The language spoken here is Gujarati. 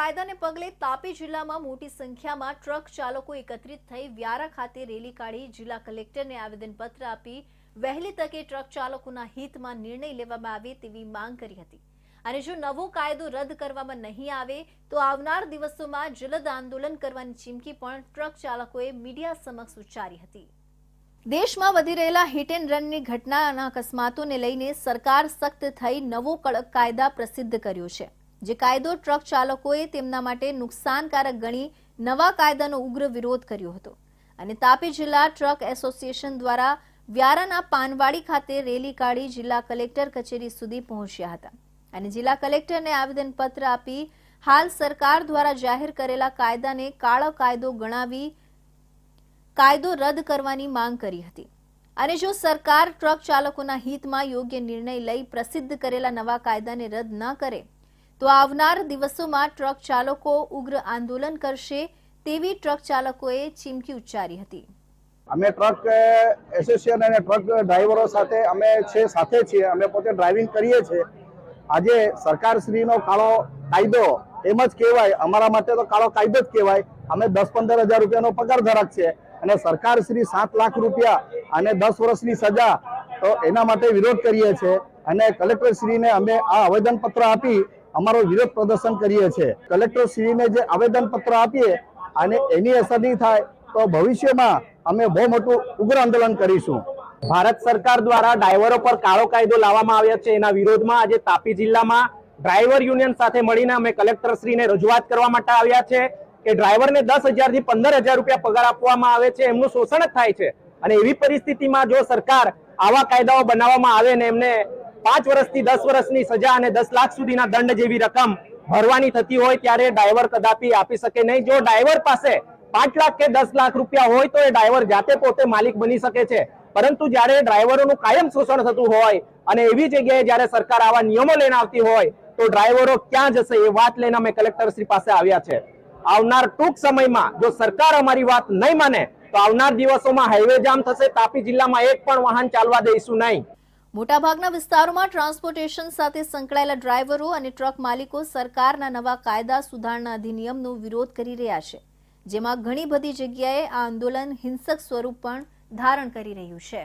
કાયદાને પગલે તાપી જિલ્લામાં મોટી સંખ્યામાં ટ્રક ચાલકો એકત્રિત થઈ વ્યારા ખાતે રેલી કાઢી જિલ્લા કલેક્ટરને આવેદનપત્ર આપી વહેલી તકે ટ્રક ચાલકોના હિતમાં નિર્ણય લેવામાં આવે તેવી માંગ કરી હતી. અને જો નવો કાયદો રદ કરવામાં નહીં આવે, તો આવનાર દિવસોમાં જલદ આંદોલન કરવાની ચીમકી પણ ટ્રક ચાલકોએ મીડિયા સમક્ષ ઉચ્ચારી હતી. દેશમાં વધી રહેલા હિટ એન્ડ રનની ઘટનાના અકસ્માતોને લઈને સરકાર સખ્ત થઈ નવો કડક કાયદા પ્રસિદ્ધ કર્યો છે. જે કાયદો ટ્રક ચાલકોએ તેમના માટે નુકસાનકારક ગણી નવા કાયદાનો ઉગ્ર વિરોધ કર્યો હતો. અને તાપી જિલ્લા ટ્રક એસોસિએશન દ્વારા વ્યારાના પાનવાડી ખાતે રેલી કાઢી જિલ્લા કલેક્ટર કચેરી સુધી પહોંચ્યા હતા. અને જિલ્લા કલેક્ટરને આવેદનપત્ર આપી હાલ સરકાર દ્વારા જાહેર કરેલા કાયદાને કાળો કાયદો ગણાવી કાયદો રદ કરવાની માંગ કરી હતી. અને જો સરકાર ટ્રક ચાલકોના હિતમાં યોગ્ય નિર્ણય લઈ પ્રસિદ્ધ કરેલા નવા કાયદાને રદ ન કરે તો આવનાર દિવસોમાં ટ્રક ચાલકો ઉગ્ર આંદોલન કરશે તેવી ટ્રક ચાલકોએ ચીમકી ઉચ્ચારી હતી. અમે ટ્રક એસોસિએશન અને ટ્રક ડ્રાઈવરો સાથે અમે છે, સાથે છીએ. અમે પોતે ડ્રાઇવિંગ કરીએ છીએ. આજે સરકારશ્રીનો કાળો કાયદો એમ જ કહેવાય. અમારા માટે તો કાળો કાયદો જ કહેવાય. અમે દસ પંદર હજાર રૂપિયાનો પગાર ધરાક છે અને સરકાર શ્રી સાત લાખ રૂપિયા અને દસ વર્ષની સજા તો એના માટે વિરોધ કરીએ છીએ. અને કલેક્ટરશ્રીને અમે આ આવેદનપત્ર આપી અમારો વિરોધ પ્રદર્શન કરીએ છીએ. કલેક્ટર શ્રીને જે આવેદનપત્ર આપીએ અને એની અસર નહીં થાય તો ભવિષ્યમાં અમે બહુ મોટું ઉગ્ર આંદોલન કરીશું. ભારત સરકાર દ્વારા ડ્રાઈવરો પર કાળો કાયદો લાવવામાં આવ્યો છે. એના વિરોધમાં આજે તાપી જિલ્લામાં ડ્રાઈવર યુનિયન સાથે મળીને અમે કલેક્ટર શ્રીને રજૂઆત કરવા માટે આવ્યા છે કે ડ્રાઈવરને દસ હજારથી પંદર હજાર રૂપિયા પગાર આપવામાં આવે છે. એમનું શોષણ જ થાય છે. અને એવી પરિસ્થિતિમાં જો સરકાર આવા કાયદાઓ બનાવવામાં આવે ને એમને પાંચ વર્ષથી દસ વર્ષની સજા અને દસ લાખ સુધીના દંડ જેવી રકમ ભરવાની થતી હોય ત્યારે ડ્રાઈવર કદાપી આપી શકે નહીં. જો ડ્રાઈવર પાસે પાંચ લાખ કે દસ લાખ રૂપિયા હોય તો એ ડ્રાઈવર જાતે પોતે માલિક બની શકે છે. પરંતુ જ્યારે ડ્રાઈવરોનું કાયમ શોષણ થતું હોય અને એવી જગ્યાએ જ્યારે સરકાર આવા નિયમો લઈને આવતી હોય તો ડ્રાઈવરો ક્યાં જશે એ વાત લઈને અમે કલેક્ટર શ્રી પાસે આવ્યા છે. આવનાર ટૂંક સમયમાં જો સરકાર અમારી વાત નહીં માને તો આવનાર દિવસોમાં હાઈવે જામ થશે, તાપી જિલ્લામાં એક પણ વાહન ચાલવા દઈશું નહીં. મોટાભાગના વિસ્તારોમાં ટ્રાન્સપોર્ટેશન સાથે સંકળાયેલા ડ્રાઈવરો અને ટ્રક માલિકો સરકારના નવા કાયદા સુધારણા અધિનિયમનો વિરોધ કરી રહ્યા છે, જેમાં ઘણી બધી જગ્યાએ આ આંદોલન હિંસક સ્વરૂપ પણ ધારણ કરી રહ્યું છે.